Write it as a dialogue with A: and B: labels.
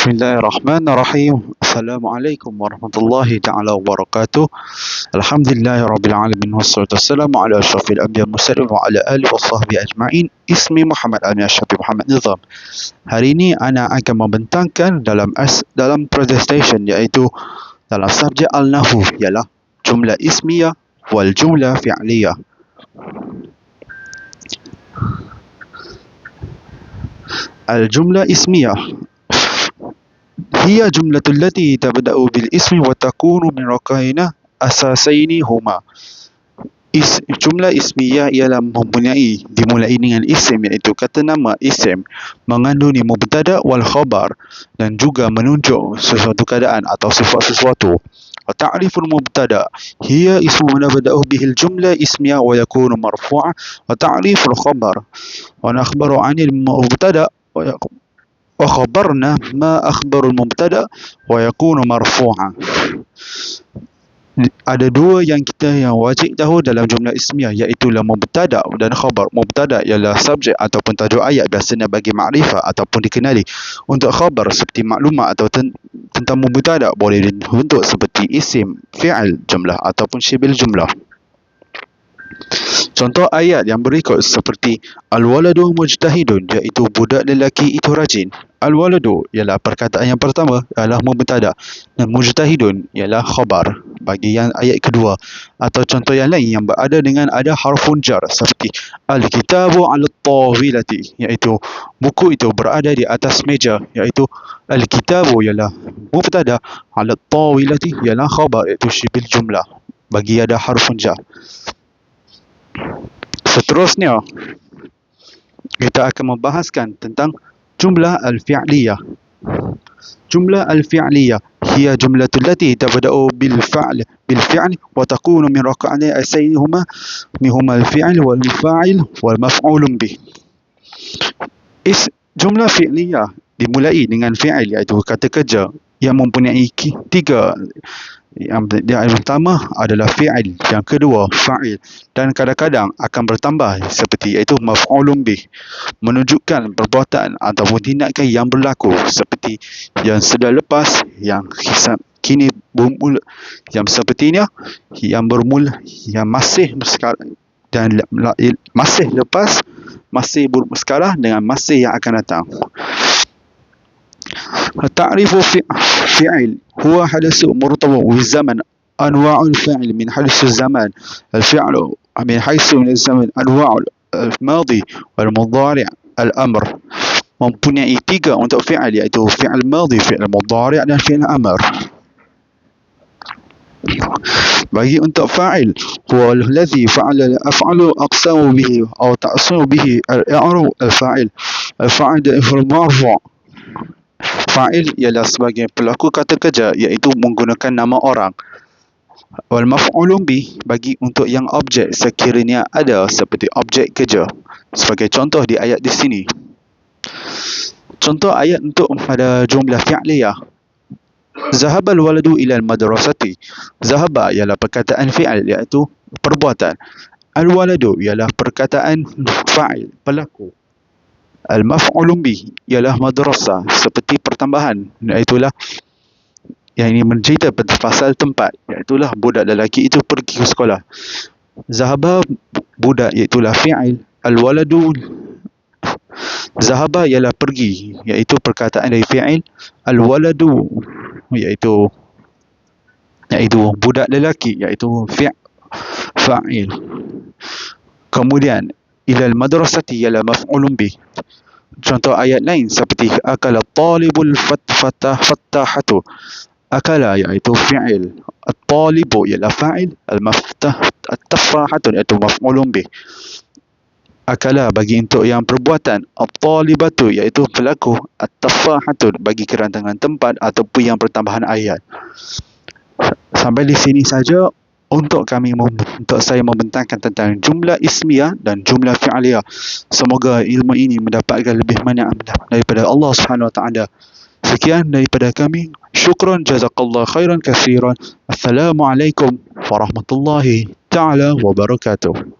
A: Bismillahirrahmanirrahim. Assalamualaikum warahmatullahi taala wabarakatuh. Alhamdulillahirabbil wassalatu wassalamu ala asyrafil anbiya mursalin wa ala alihi washabbihi ajma'in. Ismi Muhammad Amin Syafi Muhammad Nizam. Hari ini ana akan membentangkan dalam as, dalam presentation iaitu dalam subjek al-nahwu ialah jumlah ismiyah wal jumlah fi'liyah. Al-jumlah ismiyah هي جملة التي تبدأ بالاسم وتكون من ركائنا أساسين هما Is, jumlah ismiyah ialah mempunyai dimulai dengan isim iaitu kata nama isim mengandungi mubtada wal khabar dan juga menunjuk sesuatu keadaan atau sifat sesuatu. وتعريف المبتدا هي اسم نبدأ به الجملة اسمية ويكون مرفوعا وتعريف الخبر ونخبر عن المبتدا وخبرنا ما أخبر المبتدا ويكون مرفوعا ada dua yang kita yang wajib tahu dalam jumlah ismiyah iaitu la mubtada dan khabar. Mubtada ialah subjek ataupun tajuk ayat biasanya bagi makrifah ataupun dikenali. Untuk khabar seperti maklumat atau ten tentang mubtada boleh dibentuk seperti isim, fi'il jumlah ataupun syibil jumlah. Contoh ayat yang berikut seperti Al-waladu mujtahidun iaitu budak lelaki itu rajin. Al-waladu ialah perkataan yang pertama ialah mubtada dan mujtahidun ialah khabar bagi yang ayat kedua. Atau contoh yang lain yang berada dengan ada harfun jar seperti al-kitabu al-tawilati iaitu buku itu berada di atas meja iaitu al-kitabu ialah mubtada al-tawilati ialah khabar iaitu syibil jumlah bagi ada harfun jar Seterusnya, kita akan membahaskan tentang jumlah al-fi'liyah. Jumlah al-fi'liyah hiya jumlah allati tabda'u bil fa'l bil fi'l wa takunu min raka'ani asayni huma min al-fi'l wal fa'il wal maf'ul bih. Is jumlah fi'liyah dimulai dengan fi'il iaitu kata kerja yang mempunyai tiga yang, yang pertama adalah fi'il yang kedua fa'il dan kadang-kadang akan bertambah seperti iaitu maf'ulun bih menunjukkan perbuatan ataupun tindakan yang berlaku seperti yang sudah lepas yang kini bermula yang sepertinya yang bermula yang masih sekarang dan masih lepas masih buruk sekarang dengan masih yang akan datang. Ta'rifu fi'il فعل هو حدث مرتبط بالزمن أنواع الفعل من حيث الزمان الفعل من حيث من الزمن أنواع الماضي والمضارع الأمر mempunyai tiga untuk fi'al iaitu fi'al madhi, fi'al mudhari' dan fi'al amr. bagi untuk fa'il huwa alladhi fa'ala af'alu aqsamu bihi atau ta'samu bihi al-i'rab al-fa'il al-fa'il al marfu' Fa'il ialah sebagai pelaku kata kerja iaitu menggunakan nama orang. Wal maf'ulun bi bagi untuk yang objek sekiranya ada seperti objek kerja. Sebagai contoh di ayat di sini. Contoh ayat untuk pada jumlah fi'liyah. Zahabal waladu ila al-madrasati. Zahaba ialah perkataan fi'al iaitu perbuatan. Al-waladu ialah perkataan fa'il, pelaku al-maf'ulun bih ialah madrasah seperti pertambahan iaitulah yang ini mencerita pasal tempat. Iaitulah budak lelaki itu pergi ke sekolah. Zahaba budak iaitulah fi'il al-waladu. Zahaba ialah pergi iaitu perkataan dari fi'il al-waladu iaitu iaitu budak lelaki iaitu fi' fa'il. Kemudian ila al-madrasati ialah maf'ulun bih contoh ayat lain seperti akala talibul fatfatah fattahatu. Akala iaitu fi'il. At-talibu ialah fa'il al-maftah at-tafahatu iaitu maf'ulun bih akala bagi untuk yang perbuatan. At-talibatu iaitu pelaku. At-tafahatu bagi kerantangan tempat ataupun yang pertambahan ayat. Sampai di sini saja untuk kami untuk saya membentangkan tentang jumlah ismiyah dan jumlah fi'liyah. Semoga ilmu ini mendapatkan lebih banyak daripada Allah Subhanahu Wa Taala. Sekian daripada kami. Syukran jazakallah khairan katsiran. Assalamualaikum warahmatullahi taala wabarakatuh.